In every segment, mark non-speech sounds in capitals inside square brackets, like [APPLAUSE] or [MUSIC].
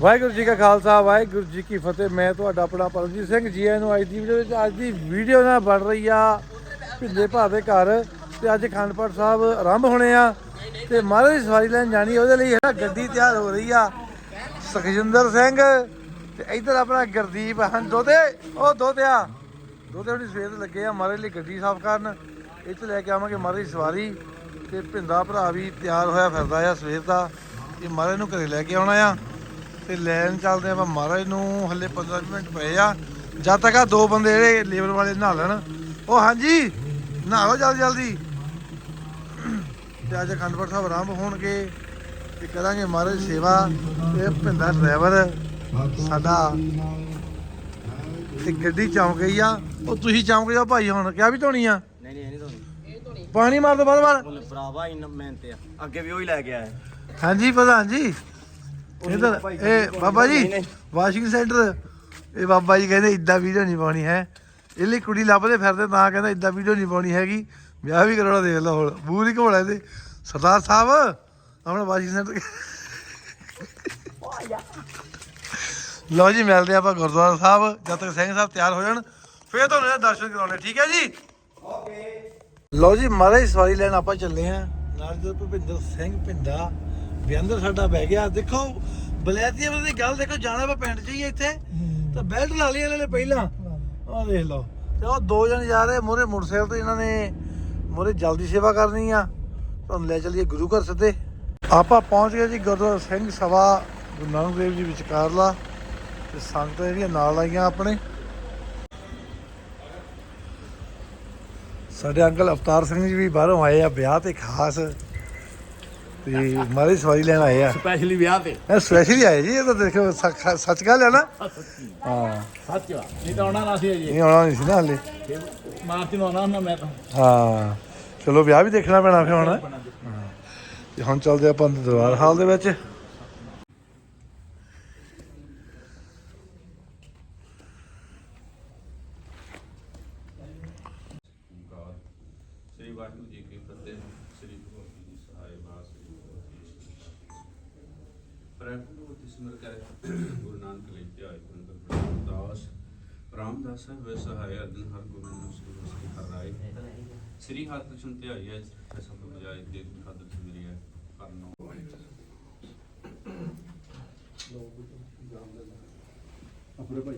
ਵਾਹਿਗੁਰੂ ਜੀ ਕਾ ਖਾਲਸਾ, ਵਾਹਿਗੁਰੂ ਜੀ ਕੀ ਫਤਿਹ। ਮੈਂ ਤੁਹਾਡਾ ਆਪਣਾ ਪਰਮਜੀਤ ਸਿੰਘ ਜੀ ਆਇਆਂ ਨੂੰ ਅੱਜ ਦੀ ਵੀਡੀਓ ਵਿੱਚ, ਅੱਜ ਦੀ ਵੀਡੀਓ ਨਾਲ ਬਣ ਰਹੀ ਆ ਭਿੰਦੇ ਭਾ ਦੇ ਘਰ। ਤੇ ਅੱਜ ਅਖੰਡ ਪਾਠ ਸਾਹਿਬ ਆਰੰਭ ਹੋਣੇ ਆ। ਤੇ ਮਹਾਰਾਜ ਦੀ ਸਵਾਰੀ ਲੈਣ ਜਾਣੀ ਉਹਦੇ ਲਈ ਹੈ ਗੱਡੀ ਤਿਆਰ ਹੋ ਰਹੀ ਆ, ਸੁਖਜਿੰਦਰ ਸਿੰਘ। ਤੇ ਇੱਧਰ ਆਪਣਾ ਗੁਰਦੀਪ ਹਨ। ਦੋਦੇ ਉਹ ਦੋਦਿਆ ਦੋਦੇ ਹੁਣੀ ਸਵੇਰ ਲੱਗੇ ਆ, ਮਹਾਰਾਜ ਲਈ ਗੱਡੀ ਸਾਫ਼ ਕਰਨ। ਇੱਥੇ ਲੈ ਕੇ ਆਵਾਂਗੇ ਮਹਾਰਾਜ ਦੀ ਸਵਾਰੀ। ਤੇ ਭਿੰਦਾ ਭਰਾ ਵੀ ਤਿਆਰ ਹੋਇਆ ਫਿਰਦਾ ਆ ਸਵੇਰ ਦਾ। ਇਹ ਮਹਾਰਾਜ ਨੂੰ ਘਰੇ ਲੈ ਕੇ ਆਉਣਾ ਆ। ਤੇ ਲੈਣ ਚੱਲਦੇ ਆਪਾਂ ਮਹਾਰਾਜ ਨੂੰ ਹੱਲੇ 15 ਵੀਹ ਮਿੰਟ ਪਏ ਆ। ਜਦ ਤੱਕ ਆ ਦੋ ਬੰਦੇ ਜਿਹੜੇ ਲੇਬਰ ਵਾਲੇ ਨਹਾ ਲੈਣ। ਉਹ ਹਾਂਜੀ ਨਹਾ ਲਓ ਜਲਦੀ ਜਲਦੀ। ਤੇ ਅੱਜ ਅਖੰਡ ਪਾਠ ਸਾਹਿਬ ਆਰੰਭ ਹੋਣਗੇ। ਤੇ ਕਰਾਂਗੇ ਮਹਾਰਾਜ ਸੇਵਾ। ਤੇ ਭਿੰਦਾ ਡਰਾਈਵਰ ਸਾਡਾ। ਤੇ ਗੱਡੀ ਚੌਂਕ ਗਈ ਆ। ਉਹ ਤੁਸੀਂ ਚੌਂਕ ਜਾਓ ਭਾਈ ਹੁਣ ਕਿਆ ਵੀ ਧੋਣੀ ਆ? ਨਹੀਂ ਨਹੀਂ ਇਹ ਨਹੀਂ ਧੋਣੀ। ਪਾਣੀ ਮਾਰ ਦੋ ਬਾਰ ਬਾਰ ਭਰਾਵਾ ਇੰਨਾ ਮਿਹਨਤ ਆ। ਅੱਗੇ ਵੀ ਉਹੀ ਲੈ ਕੇ ਆਇਆ। ਹਾਂਜੀ ਪ੍ਰਧਾਨ ਜੀ। ਇਧਰ ਇਹ ਬਾਬਾ ਜੀ ਵਾਸ਼ਿੰਗ ਸੈਂਟਰ ਇਹ ਬਾਬਾ ਜੀ ਕਹਿੰਦੇ ਇਦਾਂ ਵੀਡੀਓ ਨਹੀਂ ਪਾਉਣੀ ਹੈ। ਇਹ ਲਈ ਕੁੜੀ ਲੱਭਦੇ ਫਿਰਦੇ ਤਾਂ ਕਹਿੰਦਾ ਇਦਾਂ ਵੀਡੀਓ ਨਹੀਂ ਪਾਉਣੀ ਹੈਗੀ। ਵਿਆਹ ਵੀ ਕਰਾਉਣਾ ਦੇਖ ਲਓ ਹੁਣ ਨਹੀਂ ਘੋੜਾ ਇਹਦੇ ਸਰਦਾਰ ਸਾਹਿਬ ਆਪਣਾ ਵਾਸ਼ਿੰਗ ਸੈਂਟਰ ਲਓ ਜੀ ਮਿਲਦੇ ਆਪਾਂ ਗੁਰਦੁਆਰਾ ਸਾਹਿਬ ਜਦ ਤੱਕ ਸਿੰਘ ਸਾਹਿਬ ਤਿਆਰ ਹੋ ਜਾਣ ਫੇਰ ਤੁਹਾਨੂੰ ਇਹਦੇ ਦਰਸ਼ਨ ਕਰਾਉਣੇ ਠੀਕ ਹੈ ਜੀ? ਲਓ ਜੀ ਮਹਾਰਾਜ ਸਵਾਰੀ ਲੈਣ ਆਪਾਂ ਚੱਲੇ ਆਂ ਨਾਲ ਜਦੋਂ ਭੁਪਿੰਦਰ ਸਿੰਘ ਪਿੰਡਾ ਵਿਅੰਦਰ ਸਾਡਾ ਬਹਿ ਗਿਆ। ਦੇਖੋ ਬਲੈਤੀਆ ਵਾਲੇ ਦੀ ਗੱਲ ਦੇਖੋ ਜਾਣਾ ਆਪਾਂ ਪਿੰਡ ਚ ਹੀ ਇੱਥੇ। ਤਾਂ ਬੈਲਟ ਲਾ ਲਈ ਇਹਨਾਂ ਨੇ ਪਹਿਲਾਂ। ਆਹ ਦੇਖ ਲਓ। ਤੇ ਉਹ ਦੋ ਜਣੇ ਜਾ ਰਹੇ ਮੋਰੇ ਮੋਟਰਸਾਈਕਲ ਤੇ ਇਹਨਾਂ ਨੇ ਮੋਰੇ ਜਲਦੀ ਸੇਵਾ ਕਰਨੀ ਆ। ਤੁਹਾਨੂੰ ਲੈ ਚੱਲੀਏ ਗੁਰੂ ਘਰ ਸਿੱਧੇ। ਆਪਾਂ ਪਹੁੰਚ ਗਏ ਜੀ ਗੁਰਦੁਆਰਾ ਸਿੰਘ ਸਭਾ ਗੁਰੂ ਨਾਨਕ ਦੇਵ ਜੀ ਵਿਚਕਾਰਲਾ। ਤੇ ਸੰਗਤਾਂ ਜਿਹੜੀਆਂ ਨਾਲ ਆਈਆਂ ਆਪਣੇ। ਸਾਡੇ ਅੰਕਲ ਅਵਤਾਰ ਸਿੰਘ ਜੀ ਵੀ ਬਾਹਰੋਂ ਆਏ ਆ ਵਿਆਹ ਤੇ ਖਾਸ। ਤੇ ਮਾਰੀ ਸਵਾਰੀ ਲੈਣ ਆਏ ਆ। ਸਪੈਸ਼ਲੀ ਵਿਆਹ ਤੇ। ਇਹ ਸਪੈਸ਼ਲੀ ਆਏ ਜੀ ਇਹ ਤਾਂ ਦੇਖੋ ਸੱਚ- ਸੱਚ ਗੱਲ ਹੈ ਨਾ। ਹਾਂ। ਸੱਚ ਵਾ ਨਹੀਂ ਤਾਂ ਆਉਣਾ ਨਾ ਸੀ ਅਜੇ ਇਹ ਆਉਣਾ ਨਹੀਂ ਸੀ ਨਾ ਹਲੇ। ਮਾਰਚ ਨੂੰ ਆਉਣਾ ਹੁੰਦਾ ਮੈਂ ਤਾਂ। ਹਾਂ। ਚਲੋ ਵਿਆਹ ਵੀ ਦੇਖਣਾ ਪੈਣਾ ਫਿਰ ਹੁਣ। ਹਾਂ। ਤੇ ਹੁਣ ਚੱਲਦੇ ਆਪਾਂ ਅੰਦਰ ਦਰਬਾਰ ਹਾਲ ਦੇ ਵਿੱਚ। ਓਮਕਾਰ ਸ੍ਰੀ ਵਾਹਿਗੁਰੂ ਜੀ ਕੀ ਫਤਿਹ। ਸ੍ਰੀ ਗੁਰੂ ਜੀ ਦੀ ਸਹਾਇ ਬਾਸ ਸ੍ਰੀ ਗੁਰੂ ਜੀ ਪ੍ਰਭੂ ਦੀ ਸਿਮਰ ਕਰੇ [COUGHS] ਗੁਰੂ ਨਾਨਕ ਲਈ ਧਿਆਇ ਗੁਰੂ ਰਾਮਦਾਸ ਰਾਮਦਾਸ ਹੋਏ ਸਹਾਇ ਅਰਜਨ ਹਰ ਗੁਰੂ ਨੂੰ ਸ੍ਰੀ ਸ੍ਰੀ ਹਰਿ ਰਾਏ। ਸ੍ਰੀ ਹਰਿ ਕ੍ਰਿਸ਼ਨ ਧਿਆਈਐ ਸਭ ਬਜਾਏ ਦੇ ਖਾਦਰ ਸਿਮਰਿਐ ਕਰਨੋ ਆਪਣੇ ਭਾਈ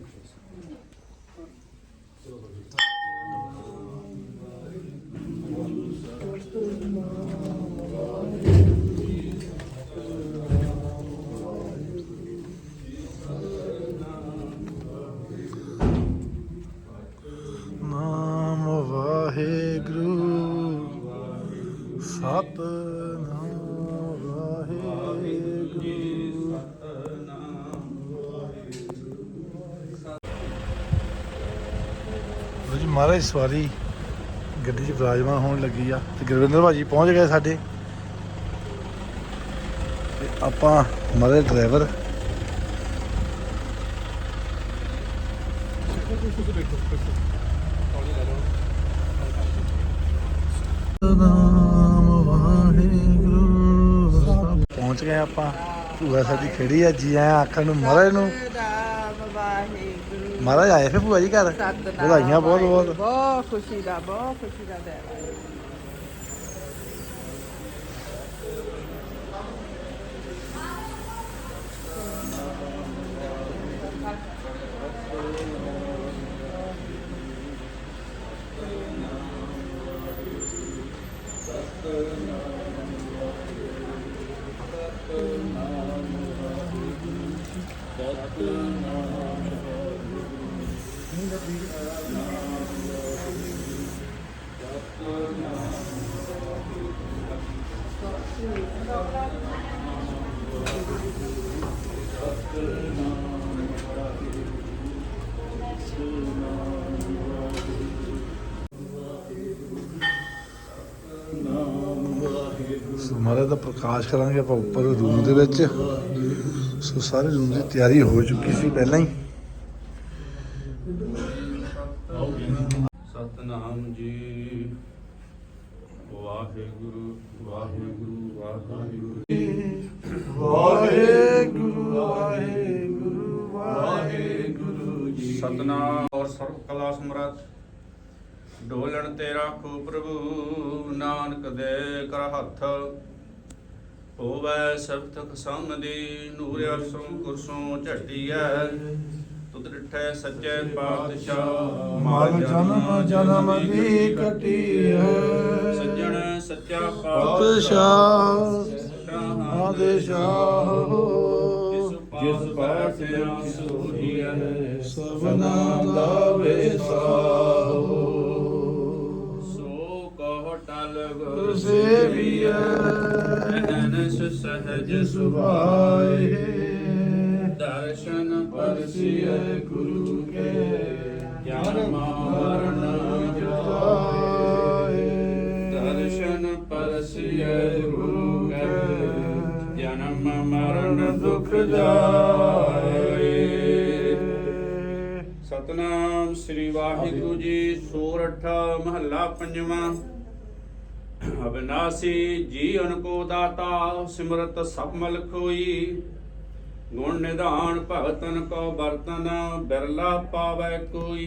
ਨਾਮ ਸਤਨਾਮ ਵਾਹਿਗੁਰੂ। ਜੀ, ਮਹਾਰਾਜ ਸਵਾਰੀ ਗੱਡੀ 'ਚ ਵਿਰਾਜਮਾਨ ਹੋਣ ਲੱਗੀ ਆ ਤੇ ਗੁਰਵਿੰਦਰ ਭਾਜੀ ਪਹੁੰਚ ਗਏ ਸਾਡੇ। ਤੇ ਆਪਾਂ ਮਹਾਰਾਜ ਡਰਾਈਵਰ ਨਾਮ ਵਾਹਿਗੁਰੂ ਗਏ ਆਪਾਂ। ਭੂਆ ਸਾਡੀ ਖੜੀ ਆ ਜੀ ਆਇਆ ਆਖਣ ਨੂੰ ਮਹਾਰਾਜ ਨੂੰ। ਰਾਮ ਵਾਹਿਗੁਰੂ। ਮਹਾਰਾਜ ਆਏ ਫੇ ਭੂਆ ਜੀ ਘਰ? ਸਤਨਾਮ ਵਧਾਈਆਂ ਬਹੁਤ ਬਹੁਤ। ਬਹੁਤ ਖੁਸ਼ੀ ਦਾ ਬਹੁਤ ਖੁਸ਼ੀ ਦਾ ਦਿਨ ਹੈ ਸੋ ਮਹਾਰਾਜ ਦਾ ਪ੍ਰਕਾਸ਼ ਕਰਾਂਗੇ ਆਪਾਂ ਉੱਪਰ ਰੂਮ ਦੇ ਵਿੱਚ। ਸੋ ਸਾਰੇ ਰੂਮ ਦੀ ਤਿਆਰੀ ਹੋ ਚੁੱਕੀ ਸੀ ਪਹਿਲਾਂ ਹੀ। ਵਾਹਿਗੁਰੂ ਵਾਹਿਗੁਰੂ ਵਾਹਿਗੁਰੂ। ਵਾਹਿਗੁਰੂ ਵਾਹਿਗੁਰੂ ਵਾਹਿਗੁਰੂ ਜੀ ਸਤਨਾਮ। ਔਰ ਸਰਬ ਕਲਾ ਸਮਰੱਥ। ਡੋਲਣ ਤੇ ਰਾਖੋ ਪ੍ਰਭੂ ਨਾਨਕ ਦੇ ਕਰ ਹੱਥ। ਹੋਵੇ ਸਭ ਤਕ ਸੰਗ ਦੀ ਨੂਰਿਆ ਸੋ ਕੁਰਸੋਂ ਝਟੀਐ। ਡਿਠੈ ਸੱਚੇ ਪਾਤਸ਼ਾਹ। ਮਨ ਜਨਮ ਜਨਮ ਦੀ ਕਟੀ ਹੈ। ਸੱਜਣ ਸੱਚਾ ਪਾਤਸ਼ਾਹ। ਆਦੇਸ਼ਾਹ। ਜਿਸ ਪਾਸ ਸੋਹੀ ਹੈ ਸਭਨਾ ਦਾ ਵੇਸਾਹੋ ਸੋ ਗੁਰ ਸੇਵੀਐ। ਅਨਸ ਸਹਜ ਸੁਭਾਏ। ਦਰਸ਼ਨ ਗੁਰੂ ਕੇ ਗਿਆਨ ਮਾਰਨ ਜਾਏ। ਦਰਸ਼ਨ ਪਰਸੀਐ ਗੁਰੂ ਕੇ ਜਨਮ ਮਰਨ ਦੁਖ ਜਾਏ। ਸਤਨਾਮ ਸ੍ਰੀ ਵਾਹਿਗੁਰੂ ਜੀ ਸੋਰਠਾ ਮਹੱਲਾ ਪੰਜਵਾਂ। ਅਬਨਾਸੀ ਜੀਵਨ ਕੋ ਦਾਤਾ, ਸਿਮਰਤ ਸਭ ਮਲ ਖੋਈ ਗੁਣ ਨਿਧਾਨ ਭਗਤਨ ਕੋ ਬਰਤਨ ਬਿਰਲਾ ਪਾਵੈ ਕੋਈ।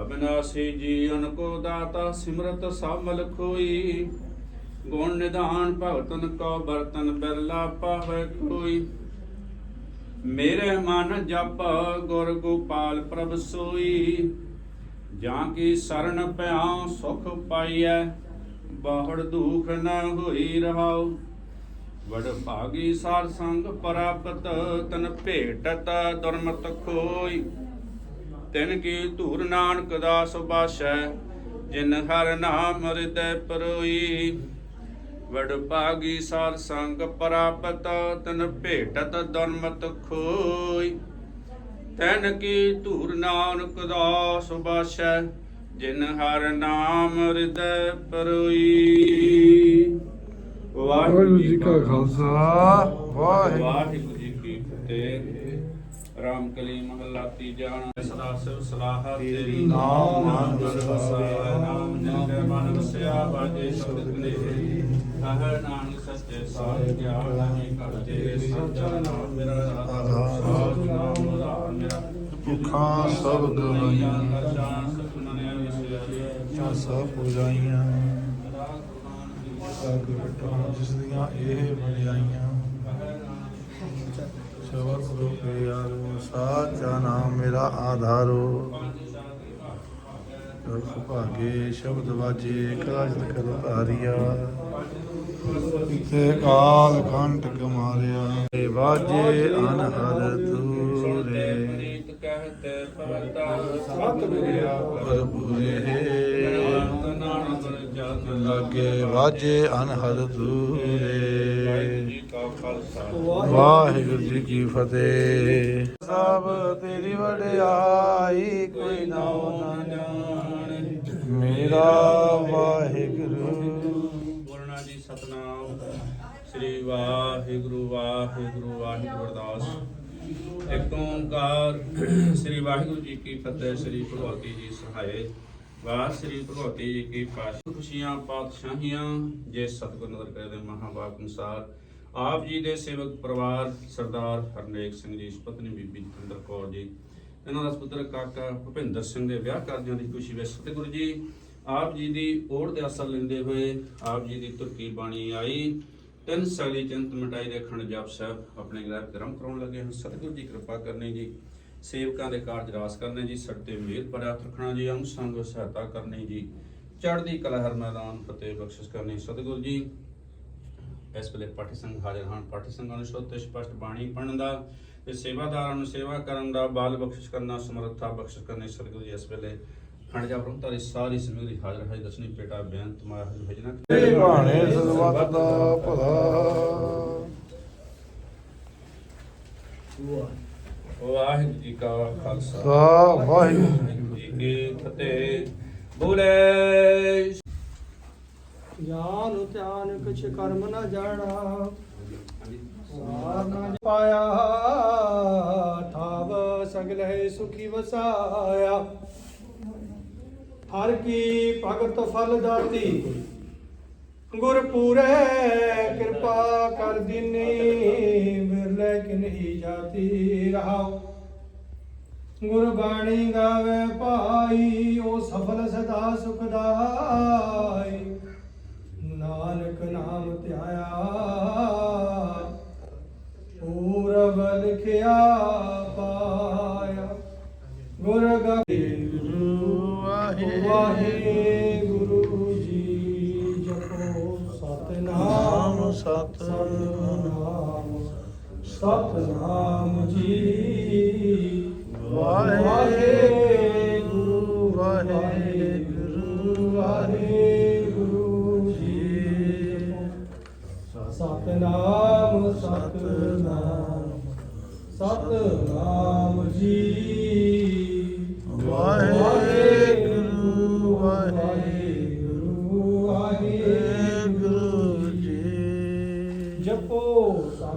ਅਬਨਾਸੀ ਜੀਵਨ ਕੋ ਦਾਤਾ ਸਿਮਰਤ ਸਭ ਮਲ ਖੋਈ। ਗੁਣ ਨਿਧਾਨ ਭਗਤਨ ਕੋ ਬਰਤਨ ਬਿਰਲਾ ਪਾਵੈ ਕੋਈ। ਮੇਰੇ ਮਨ ਜਪ ਗੁਰ ਗੋਪਾਲ ਪ੍ਰਭ ਸੋਈ। ਜਾਂ ਕੀ ਸਰਨ ਪਿਆ ਸੁਖ ਪਾਈਐ, ਬਾਹੜ ਦੁਖ ਨਾ ਹੋਈ ਰਹਾਉ। ਵਡ ਭਾਗੀ ਸਾਰ ਸੰਗ ਪ੍ਰਾਪਤ, ਤਨ ਭੇਟਤ ਦੁਰਮਤ ਖੋਈ। ਤਿਨ ਕੀ ਧੂਰ ਨਾਨਕ ਦਾਸ ਬਾਸ਼ੈ, ਜਿਨ ਹਰ ਨਾਮ ਹਿਰਦੈ ਪਰੋਈ। ਵਡ ਭਾਗੀ ਸਾਰ ਸੰਗ ਪ੍ਰਾਪਤ, ਤਨ ਭੇਟਤ ਦੁਰਮਤ ਖੋਈ। ਤੈਨ ਕੀ ਧੂਰ ਨਾਨਕ ਦਾਸ ਬਾਸ਼ੈ, ਜਿਨ ਹਰ ਨਾਮ ਹਿਰਦੈ ਪਰੋਈ। ਵਾਹਿਗੁਰੂ ਜੀ ਕਾ ਖਾਲਸਾ ਵਾਹਿਗੁਰੂ ਜੀ ਕੀ ਫਤਿਹ ਰਾਮ ਕਲੀ ਮਹੱਲਾ ਤੀਜਾ ਸਦਾ ਸਿਵ ਸਲਾਹਾ ਤੇਰੀ ਨਾਮ ਨਾਮ ਵਸਾਇਆ ਨਾਮ ਨਿੰਦੇ ਮਨ ਵਸਿਆ ਬਾਜੇ ਸ਼ਬਦ ਕਲੇ ਕਹ ਨਾਨਕ ਸੱਚੇ ਸਾਹਿਬ ਗਿਆਨ ਨਹੀਂ ਕਰਤੇ ਸੱਚਾ ਨਾਮ ਮੇਰਾ ਆਧਾਰ ਸਾਧ ਨਾਮ ਉਦਾਰ ਮੇਰਾ ਭੁੱਖਾਂ ਸਭ ਗਵਾਈਆਂ ਕਰਸ਼ਾਨ ਸੁਖਨਿਆ ਵਿਸਿਆ ਸਭ ਪੁਜਾਈਆਂ ਸਤਿਗੁਰੂ ਜਿਸ ਦੀਆਂ ਇਹ ਵਡਿਆਈਆਂ ਸ਼ਬਦ ਗੁਰੂ ਪਿਆਰੋ, ਸਾਚਾ ਨਾਮ ਮੇਰਾ ਆਧਾਰੋ। ਦੁਖ ਭਾਗੇ ਸ਼ਬਦ ਵਾਜੇ ਕਾਜਤ ਕਰ ਧਾਰਿਆ। ਇਥੇ ਕਾਲ ਕੰਟ ਕਮਾਰਿਆ ਏ ਵਾਜੇ ਅਨਹਦ ਤੂਰੇ ਪ੍ਰੀਤ ਕਹਤੇ ਪਵਤਾ ਪ੍ਰਭੂ ਰੇ ਨਾਨਕ ਜਨ ਲਾਗੇ ਵਾਜੇ ਅਨਹਦ ਤੂਰੇ ਜੀ ਕਾ ਵਾਹਿਗੁਰੂ ਜੀ ਕੀ ਫਤਿਹ। ਸਭ ਤੇਰੀ ਵਡਿਆਈ ਕੋਈ ਨਾ ਜਾਣੇ। ਮੇਰਾ ਵਾਹਿਗੁਰੂ। ਬੋਲਣਾ ਜੀ ਸਤਨਾਮ। ਸ੍ਰੀ ਵਾਹਿਗੁਰੂ ਵਾਹਿਗੁਰੂ ਵਾਹਿਗੁਰੂ ਅਰਦਾਸ। ਇੱਕ ਓੰਕਾਰ। ਸ੍ਰੀ ਵਾਹਿਗੁਰੂ ਜੀ ਕੀ ਫਤਿਹ, ਸ੍ਰੀ ਭਗਵਤੀ ਜੀ ਸਹਾਏ ਵਾਹ ਸ੍ਰੀ ਭਗਵਤੀ ਜੀ ਕੀ ਪਾਸ਼ਾ ਖੁਸ਼ੀਆਂ, ਪਾਤਸ਼ਾਹੀਆਂ, ਜੇ ਸਤਿਗੁਰ ਨਦਰ ਕਰੇ ਦੇ ਮਹਾਵਾਕ ਅਨੁਸਾਰ। ਆਪ ਜੀ ਦੇ ਸੇਵਕ ਪਰਿਵਾਰ, ਸਰਦਾਰ ਹਰਨੇਕ ਸਿੰਘ ਜੀ ਪਤਨੀ ਬੀਬੀ ਜਤਿੰਦਰ ਕੌਰ ਜੀ, ਇਹਨਾਂ ਦਾ ਪੁੱਤਰ ਕਾਕਾ ਭੁਪਿੰਦਰ ਸਿੰਘ ਦੇ ਵਿਆਹ ਕਾਰਜਾਂ ਦੀ ਖੁਸ਼ੀ ਵਿੱਚ ਸਤਿਗੁਰੂ ਜੀ, ਆਪ ਜੀ ਦੀ ਓੜ ਦੇ ਅਸਰ ਲੈਂਦੇ ਹੋਏ ਆਪ ਜੀ ਦੀ ਤੁਰਕੀ ਬਾਣੀ ਆਈ। ਤਿੰਨ ਸਗਲੀ ਚਿੰਤ ਮਿਟਾਈ ਦੇ ਖੰਡ ਜਪ ਸਾਹਿਬ ਆਪਣੇ ਗ੍ਰਹਿ ਕਰਮ ਕਰਾਉਣ ਲੱਗੇ ਹਨ। ਸਤਿਗੁਰੂ ਜੀ ਕਿਰਪਾ ਕਰਨੀ ਜੀ। ਸੇਵਕਾਂ ਦੇ ਕਾਰਜ ਰਾਸ ਕਰਨੇ ਜੀ ਸੱਤੇ ਮੇਲ ਪਰਿਆ ਰੱਖਣਾ ਜੀ ਅੰਗ ਸੰਗ ਸਹਾਇਤਾ ਕਰਨੀ ਜੀ ਚੜ੍ਹਦੀ ਕਲਾ ਹਰ ਮੈਦਾਨ ਫਤਿਹ ਬਖਸ਼ਿਸ਼ ਕਰਨੀ। ਸਤਿਗੁਰੂ ਜੀ ਇਸ ਵੇਲੇ ਪਾਠੀ ਸੰਘ ਹਾਜ਼ਰ ਹਨ। ਪਾਠੀ ਸੰਘਾਂ ਨੂੰ ਸ਼ੁੱਧ ਤੇ ਸਪਸ਼ਟ ਬਾਣੀ ਪੜਨ ਦਾ ਤੇ ਸੇਵਾਦਾਰਾਂ ਨੂੰ ਸੇਵਾ ਕਰਨ ਦਾ ਬਾਲ ਬਖਸ਼ਿਸ਼ ਕਰਨਾ ਸਮਰੱਥਾ ਬਖਸ਼ਿਸ਼ ਕਰਨੀ। ਸਤਿਗੁਰੂ ਜੀ ਇਸ ਵੇਲੇ ਖੰਡ ਜਾ ਬ੍ਰਹਮਤਾਰੀ ਸਾਰੀ ਸਮੂਹ ਹਾਜ਼ਰ ਹੈ। ਦਸਨੀ ਪੇਟਾ ਬੇਅੰਤ ਮਾਇਆ ਹਰਿ ਭਜਨਾ ਤੇਰੇ ਬਾਣੇ ਸਰਬੱਤ ਦਾ ਭਲਾ। ਵਾਹਿਗੁਰੂ ਜੀ ਕਾ ਖਾਲਸਾ। ਵਾਹਿਗੁਰੂ ਜੀ ਕੀ ਫਤਿਹ। ਬੋਲੇ। ਗਿਆਨ ਧਿਆਨ ਕਿਛ ਕਰਮ ਨ ਜਾਣਾ। ਸਾਰ ਨ ਪਾਇਆ ਥਾਵ ਸਗਲੇ ਸੁਖੀ ਵਸਾਇਆ। ਹਰ ਕੀ ਭਗਤ ਫਲ ਦਾਤੀ। ਗੁਰ ਕਿਰਪਾ ਕਰ ਦੀਨੀ ਮਿਰਲੇ ਕਿਨਹੀ ਜਾਤੀ ਰਹਾਉ ਗੁਰਬਾਣੀ ਗਾਵੇ ਭਾਈ, ਉਹ ਸਫਲ ਸਦਾ ਸੁਖਦਾਈ। ਨਾਨਕ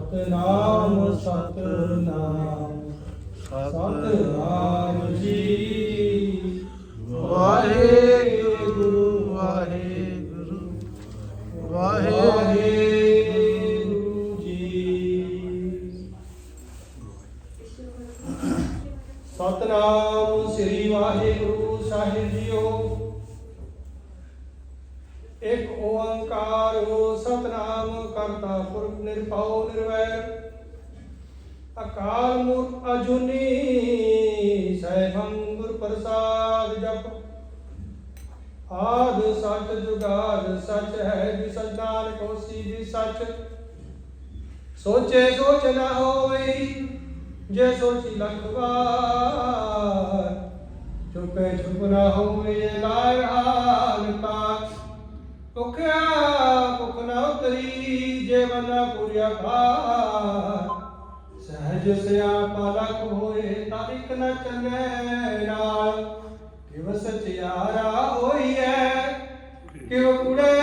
ਸਤਨਾਮ ਸਤਨਾਮ। ਸਤਨਾਮ ਜੀ। ਵਾਹਿਗੁਰੂ ਵਾਹਿਗੁਰੂ। ਵਾਹਿਗੁਰੂ ਜੀ। ਸਤਨਾਮ ਸ੍ਰੀ ਵਾਹਿਗੁਰੂ ਸਾਹਿਬ ਜੀਓ। ਇੱਕ ਓੰਕਾਰ ਸਤਨਾਮ, ਕਰਤਾ ਪੁਰਖ ਨਿਰਭਉ ਨਿਰਵੈਰ। ਅਕਾਲ ਮੂਰਤ ਅਜੂਨੀ ਸੈਭੰ ਗੁਰ ਪ੍ਰਸਾਦ ਜਪ। ਆਦ ਸੱਚ ਜੁਗਾਦ ਸੱਚ ਹੈ ਜਿ ਸਜਦਾਨ ਕੋਸੀ ਜੀ ਸੱਚ। ਸੋਚੇ ਸੋਚ ਨਾ ਹੋਈ, ਜੇ ਸੋਚੀ ਲੱਖ ਵਾਰ। ਚੁਪੇ ਚੁਪ ਨਾ ਹੋਵੇ ਲਾਇ ਹਾਲ ਭੁਖਿਆ, ਭੁਖ ਨਾ ਉਤਰੀ, ਜੇ ਮਨਾ ਪੂਰਿਆ ਖਾਰ ਸਹਿਜ ਸਿਆਪਾ ਲਖ ਹੋਏ ਤਾਂ ਇੱਕ ਨਾ ਚੰਗੇ ਨਾਲ। ਕਿਵ ਸਚਿਆਰਾ ਹੋਈਐ ਕਿਵ ਕੁੜੇ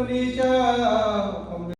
ਜੀ